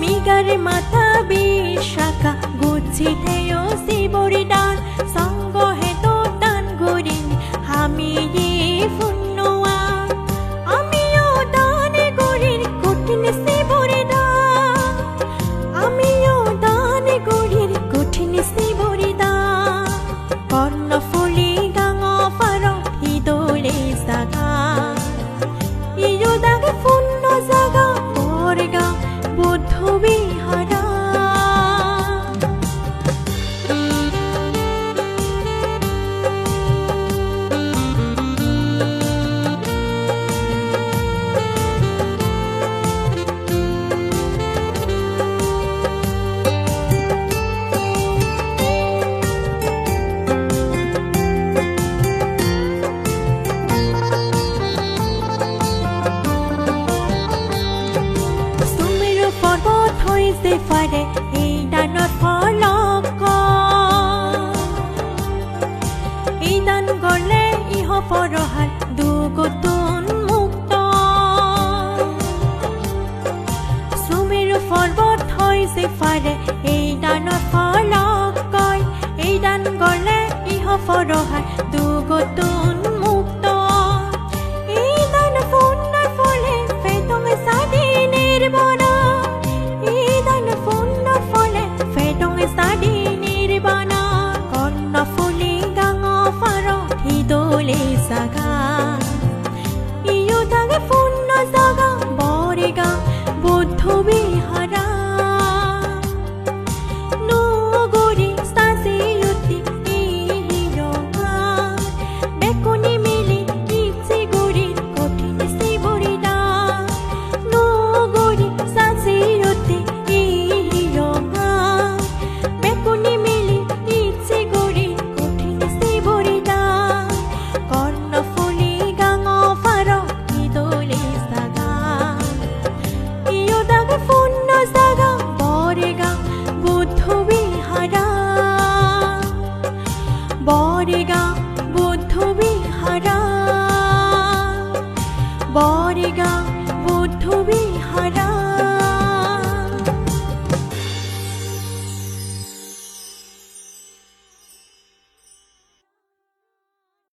Meagre মাথা বিশাখা গুচ্ছি থেও শিবরি ডান সব পাৰে এই দানত ফলক। এই দান গলে ইহ পৰহাৰ দুগতোন মুক্ত। চুমেৰু পৰ্বত হৈ যে পাৰে এই দানত ফলক কয়। এই দান গলে ইহ পৰহাৰ cada